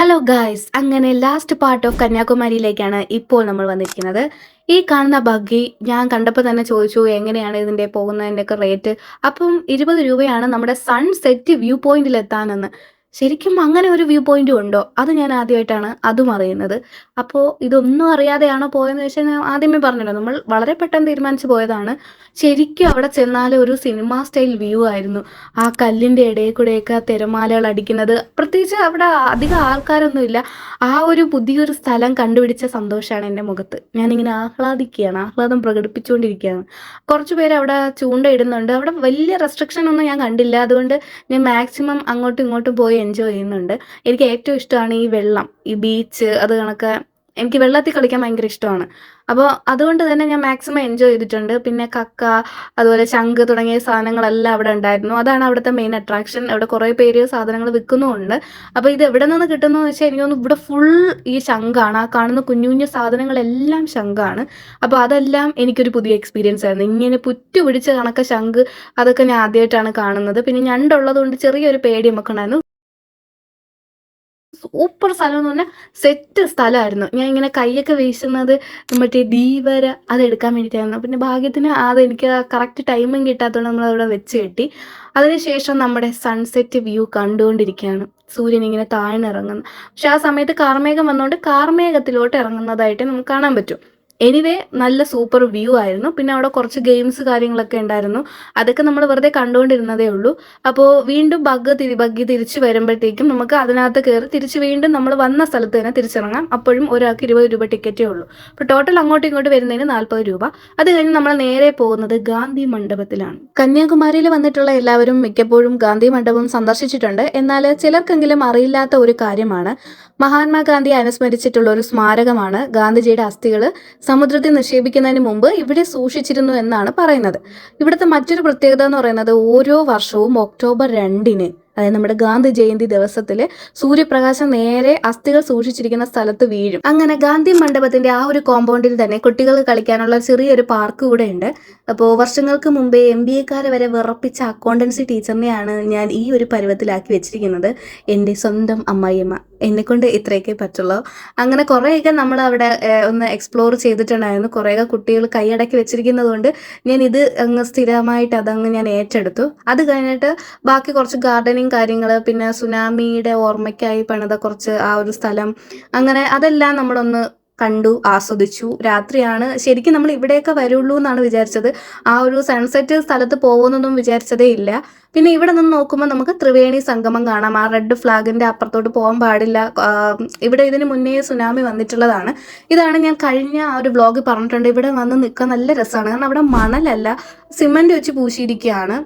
Hello guys അങ്ങനെ last part of കന്യാകുമാരിയിലേക്കാണ് ഇപ്പോൾ നമ്മൾ വന്നിരിക്കുന്നത്. ഈ കാണുന്ന ബഗ്ഗി ഞാൻ കണ്ടപ്പോൾ തന്നെ ചോദിച്ചു എങ്ങനെയാണ് ഇതിന്റെ പോകുന്നതിന്റെയൊക്കെ റേറ്റ് അപ്പം ഇരുപത് രൂപയാണ് നമ്മുടെ സൺസെറ്റ് വ്യൂ പോയിന്റിൽ എത്താനെന്ന് ശരിക്കും അങ്ങനെ ഒരു വ്യൂ പോയിന്റും ഉണ്ടോ? അത് ഞാൻ ആദ്യമായിട്ടാണ് അതും അറിയുന്നത്. അപ്പോൾ ഇതൊന്നും അറിയാതെയാണോ പോയെന്ന് വെച്ചാൽ ഞാൻ ആദ്യമേ പറഞ്ഞല്ലോ നമ്മൾ വളരെ പെട്ടെന്ന് തീരുമാനിച്ചു പോയതാണ്. ശരിക്കും അവിടെ ചെന്നാൽ ഒരു സിനിമ സ്റ്റൈൽ വ്യൂ ആയിരുന്നു. ആ കല്ലിന്റെ ഇടയിൽ കൂടെയൊക്കെ തിരമാലകൾ അടിക്കുന്നത്. പ്രത്യേകിച്ച് അവിടെ അധികം ആൾക്കാരൊന്നുമില്ല ആ ഒരു പുതിയൊരു സ്ഥലം കണ്ടുപിടിച്ച സന്തോഷമാണ് എന്റെ മുഖത്ത്. ഞാനിങ്ങനെ ആഹ്ലാദിക്കുകയാണ് ആഹ്ലാദം പ്രകടിപ്പിച്ചുകൊണ്ടിരിക്കുകയാണ്. കുറച്ച് പേര് അവിടെ ചൂണ്ടയിടുന്നുണ്ട് അവിടെ വലിയ റെസ്ട്രിക്ഷൻ ഒന്നും ഞാൻ കണ്ടില്ല. അതുകൊണ്ട് ഞാൻ മാക്സിമം അങ്ങോട്ടും ഇങ്ങോട്ടും പോയി എൻജോയ് ചെയ്യുന്നുണ്ട്. എനിക്ക് ഏറ്റവും ഇഷ്ടമാണ് ഈ വെള്ളം ഈ ബീച്ച് അത് കണക്ക് എനിക്ക് വെള്ളത്തിൽ കളിക്കാൻ ഭയങ്കര ഇഷ്ടമാണ്. അപ്പോൾ അതുകൊണ്ട് തന്നെ ഞാൻ മാക്സിമം എൻജോയ് ചെയ്തിട്ടുണ്ട്. പിന്നെ കക്ക അതുപോലെ ശംഖ് തുടങ്ങിയ സാധനങ്ങളെല്ലാം അവിടെ ഉണ്ടായിരുന്നു. അതാണ് അവിടുത്തെ മെയിൻ അട്രാക്ഷൻ അവിടെ കുറേ പേര് സാധനങ്ങൾ വിൽക്കുന്നുമുണ്ട്. അപ്പോൾ ഇത് എവിടെ നിന്ന് കിട്ടുന്നു വെച്ചാൽ എനിക്ക് തോന്നുന്നു ഇവിടെ ഫുൾ ഈ ശംഖാണ്. ആ കാണുന്ന കുഞ്ഞു കുഞ്ഞു സാധനങ്ങളെല്ലാം ശംഖാണ്. അപ്പോൾ അതെല്ലാം എനിക്കൊരു പുതിയ എക്സ്പീരിയൻസ് ആയിരുന്നു. ഇങ്ങനെ പുറ്റു പിടിച്ച കണക്ക ശംഖ് അതൊക്കെ ഞാൻ ആദ്യമായിട്ടാണ് കാണുന്നത്. പിന്നെ ഞണ്ടുള്ളത് കൊണ്ട് ചെറിയൊരു പേടി നമുക്ക് ഉണ്ടായിരുന്നു. സൂപ്പർ സ്ഥലം എന്ന് പറഞ്ഞാൽ സെറ്റ് സ്ഥലമായിരുന്നു. ഞാൻ ഇങ്ങനെ കൈയൊക്കെ വീശുന്നത് മറ്റേ ദീവര അത് എടുക്കാൻ വേണ്ടിയിട്ടായിരുന്നു. പിന്നെ ഭാഗ്യത്തിന് അത് എനിക്ക് കറക്റ്റ് ടൈമും കിട്ടാത്തതുകൊണ്ട് നമ്മൾ അവിടെ വെച്ച് കെട്ടി. അതിനുശേഷം നമ്മുടെ സൺസെറ്റ് വ്യൂ കണ്ടുകൊണ്ടിരിക്കുകയാണ്. സൂര്യൻ ഇങ്ങനെ താഴ്ന്നിറങ്ങുന്നു. പക്ഷെ ആ സമയത്ത് കാർമേഘം വന്നുകൊണ്ട് കാർമേഘത്തിലോട്ട് ഇറങ്ങുന്നതായിട്ട് നമുക്ക് കാണാൻ പറ്റും. എനിവേ നല്ല സൂപ്പർ വ്യൂ ആയിരുന്നു. പിന്നെ അവിടെ കുറച്ച് ഗെയിംസ് കാര്യങ്ങളൊക്കെ ഉണ്ടായിരുന്നു. അതൊക്കെ നമ്മൾ വെറുതെ കണ്ടുകൊണ്ടിരുന്നതേ ഉള്ളൂ. അപ്പോൾ വീണ്ടും ബഗ് തിരി ബഗ്ഗി തിരിച്ച് വരുമ്പോഴത്തേക്കും നമുക്ക് അതിനകത്ത് കയറി തിരിച്ച് വീണ്ടും നമ്മൾ വന്ന സ്ഥലത്ത് തന്നെ തിരിച്ചിറങ്ങാം. അപ്പോഴും ഒരാൾക്ക് ഇരുപത് രൂപ ടിക്കറ്റേ ഉള്ളൂ. അപ്പോൾ ടോട്ടൽ അങ്ങോട്ടും ഇങ്ങോട്ടും വരുന്നതിന് നാൽപ്പത് രൂപ. അത് കഴിഞ്ഞ് നമ്മൾ നേരെ പോകുന്നത് ഗാന്ധി മണ്ഡപത്തിലാണ്. കന്യാകുമാരിയിൽ വന്നിട്ടുള്ള എല്ലാവരും മിക്കപ്പോഴും ഗാന്ധി മണ്ഡപം സന്ദർശിച്ചിട്ടുണ്ട്. എന്നാൽ ചിലർക്കെങ്കിലും അറിയില്ലാത്ത ഒരു കാര്യമാണ്. മഹാത്മാഗാന്ധി അനുസ്മരിച്ചിട്ടുള്ള ഒരു സ്മാരകമാണ് ഗാന്ധിജിയുടെ അസ്ഥികൾ സമുദ്രത്തിൽ നിക്ഷേപിക്കുന്നതിന് മുമ്പ് ഇവിടെ സൂക്ഷിച്ചിരുന്നു എന്നാണ് പറയുന്നത്. ഇവിടുത്തെ മറ്റൊരു പ്രത്യേകത എന്ന് പറയുന്നത് ഓരോ വർഷവും ഒക്ടോബർ രണ്ടിന് അതായത് നമ്മുടെ ഗാന്ധി ജയന്തി ദിവസത്തിൽ സൂര്യപ്രകാശം നേരെ അസ്ഥികൾ സൂക്ഷിച്ചിരിക്കുന്ന സ്ഥലത്ത് വീഴും. അങ്ങനെ ഗാന്ധി മണ്ഡപത്തിന്റെ ആ ഒരു കോമ്പൗണ്ടിൽ തന്നെ കുട്ടികൾക്ക് കളിക്കാനുള്ള ചെറിയൊരു പാർക്ക് കൂടെ ഉണ്ട് അപ്പോൾ വർഷങ്ങൾക്ക് മുമ്പേ എം ബി എക്കാരെ വരെ വിറപ്പിച്ച അക്കൗണ്ടൻസി ടീച്ചറിനെയാണ് ഞാൻ ഈ ഒരു പരുവത്തിലാക്കി വെച്ചിരിക്കുന്നത്. എന്റെ സ്വന്തം അമ്മായിയമ്മ. എന്നെക്കൊണ്ട് ഇത്രയൊക്കെ പറ്റുള്ളൂ. അങ്ങനെ കുറേയൊക്കെ നമ്മൾ അവിടെ ഒന്ന് എക്സ്പ്ലോർ ചെയ്തിട്ടുണ്ടായിരുന്നു. കുറേയൊക്കെ കുട്ടികൾ കൈയടക്കി വെച്ചിരിക്കുന്നത് കൊണ്ട് ഞാൻ ഇത് അങ്ങ് സ്ഥിരമായിട്ട് അതങ്ങ് ഞാൻ ഏറ്റെടുത്തു. അത് കഴിഞ്ഞിട്ട് ബാക്കി കുറച്ച് ഗാർഡനിങ് കാര്യങ്ങൾ പിന്നെ സുനാമിയുടെ ഓർമ്മയ്ക്കായി പണിത കുറച്ച് ആ ഒരു സ്ഥലം. അങ്ങനെ അതെല്ലാം നമ്മളൊന്ന് കണ്ടു ആസ്വദിച്ചു. രാത്രിയാണ് ശരിക്കും നമ്മൾ ഇവിടെയൊക്കെ വരുള്ളൂ എന്നാണ് വിചാരിച്ചത്. ആ ഒരു സൺസെറ്റ് സ്ഥലത്ത് പോകുന്നൊന്നും വിചാരിച്ചതേ ഇല്ല. പിന്നെ ഇവിടെ നിന്ന് നോക്കുമ്പോൾ നമുക്ക് ത്രിവേണി സംഗമം കാണാം. ആ റെഡ് ഫ്ലാഗിന്റെ അപ്പുറത്തോട്ട് പോകാൻ പാടില്ല. ഇവിടെ ഇതിന് മുന്നേ സുനാമി വന്നിട്ടുള്ളതാണ്. ഇതാണ് ഞാൻ കഴിഞ്ഞ ആ ഒരു വ്ളോഗ് പറഞ്ഞിട്ടുണ്ട്. ഇവിടെ വന്ന് നിൽക്കാൻ നല്ല രസമാണ്. കാരണം അവിടെ മണലല്ല സിമന്റ് വെച്ച് പൂശിയിരിക്കുകയാണ്.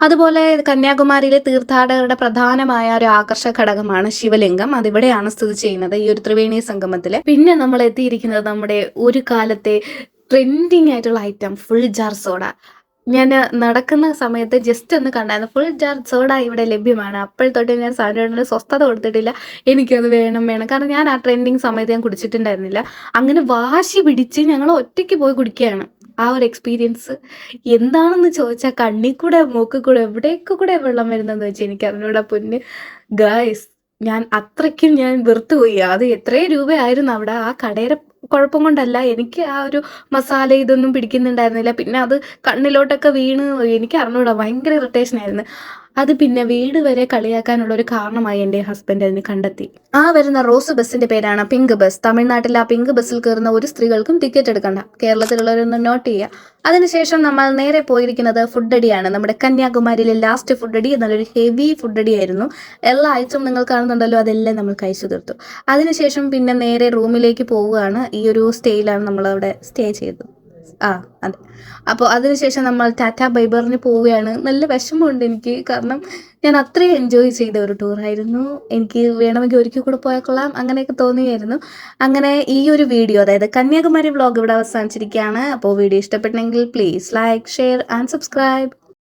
അതുപോലെ കന്യാകുമാരിയിലെ തീർത്ഥാടകരുടെ പ്രധാനമായ ഒരു ആകർഷക ഘടകമാണ് ശിവലിംഗം. അതിവിടെയാണ് സ്ഥിതി ചെയ്യുന്നത് ഈ ഒരു ത്രിവേണി സംഗമത്തിൽ. പിന്നെ നമ്മൾ എത്തിയിരിക്കുന്നത് നമ്മുടെ ഒരു കാലത്തെ ട്രെൻഡിങ് ആയിട്ടുള്ള ഐറ്റം ഫുൾ ജാർ സോഡ ഞാൻ നടക്കുന്ന സമയത്ത് ജസ്റ്റ് ഒന്ന് കണ്ടായിരുന്നു. ഫുൾ ജാർ സോഡ ഇവിടെ ലഭ്യമാണ്. അപ്പോൾ തൊട്ട് ഞാൻ സാധനം സ്വസ്ഥത കൊടുത്തിട്ടില്ല. എനിക്കത് വേണം വേണം. കാരണം ഞാൻ ആ ട്രെൻഡിങ് സമയത്ത് ഞാൻ കുടിച്ചിട്ടുണ്ടായിരുന്നില്ല. അങ്ങനെ വാശി പിടിച്ച് ഞങ്ങൾ ഒറ്റയ്ക്ക് പോയി കുടിക്കുകയാണ്. ആ ഒരു എക്സ്പീരിയൻസ് എന്താണെന്ന് ചോദിച്ചാൽ കണ്ണിൽ കൂടെ മൂക്കിൽ കൂടെ എവിടെയൊക്കെ കൂടെ വെള്ളം വരുന്നതെന്ന് വെച്ചാൽ എനിക്ക് അതിനോട് പൊന്ന് ഗായ്സ് ഞാൻ അത്രയ്ക്കും ഞാൻ വെറുത്തുപോയി അത് എത്രയും രൂപയായിരുന്നു അവിടെ. ആ കടയുടെ കുഴപ്പം കൊണ്ടല്ല. എനിക്ക് ആ ഒരു മസാല ഇതൊന്നും പിടിക്കുന്നുണ്ടായിരുന്നില്ല. പിന്നെ അത് കണ്ണിലോട്ടൊക്കെ വീണ്. എനിക്ക് അറിഞ്ഞൂടാ. ഭയങ്കര ഇറിറ്റേഷൻ ആയിരുന്നു. അത് പിന്നെ വീട് വരെ കളിയാക്കാനുള്ള ഒരു കാരണമായി എന്റെ ഹസ്ബൻഡ് അതിന് കണ്ടെത്തി. ആ വരുന്ന റോസ് ബസ്സിന്റെ പേരാണ് പിങ്ക് ബസ്. തമിഴ്നാട്ടിൽ ആ പിങ്ക് ബസ്സിൽ കയറുന്ന ഒരു സ്ത്രീകൾക്കും ടിക്കറ്റ് എടുക്കണ്ട. കേരളത്തിലുള്ളവരൊന്നും നോട്ട് ചെയ്യുക. അതിനുശേഷം നമ്മൾ നേരെ പോയിരിക്കുന്നത് ഫുഡടിയാണ് നമ്മുടെ കന്യാകുമാരിയിലെ ലാസ്റ്റ് ഫുഡടി നല്ലൊരു ഹെവി ഫുഡടി ആയിരുന്നു എല്ലാ ഐറ്റം നിങ്ങൾ കാണുന്നുണ്ടല്ലോ അതെല്ലാം നമ്മൾ കഴിച്ചു തീർത്തു. അതിനുശേഷം പിന്നെ നേരെ റൂമിലേക്ക് പോവുകയാണ്. ഈ ഒരു സ്റ്റേയിലാണ് നമ്മൾ അവിടെ സ്റ്റേ ചെയ്തത്. ആ അതെ. അപ്പോൾ അതിനുശേഷം നമ്മൾ ടാറ്റ ബൈബറിന് പോവുകയാണ്. നല്ല വിഷമമുണ്ട് എനിക്ക്. കാരണം ഞാൻ അത്രയും എൻജോയ് ചെയ്ത ഒരു ടൂറായിരുന്നു എനിക്ക് വേണമെങ്കിൽ ഒരിക്കൽ കൂടെ പോയാൽ കൊള്ളാം. അങ്ങനെയൊക്കെ തോന്നിയായിരുന്നു. അങ്ങനെ ഈ ഒരു വീഡിയോ അതായത് കന്യാകുമാരി വ്ളോഗ് ഇവിടെ അവസാനിച്ചിരിക്കുകയാണ്. അപ്പോൾ വീഡിയോ ഇഷ്ടപ്പെട്ടെങ്കിൽ please like share and subscribe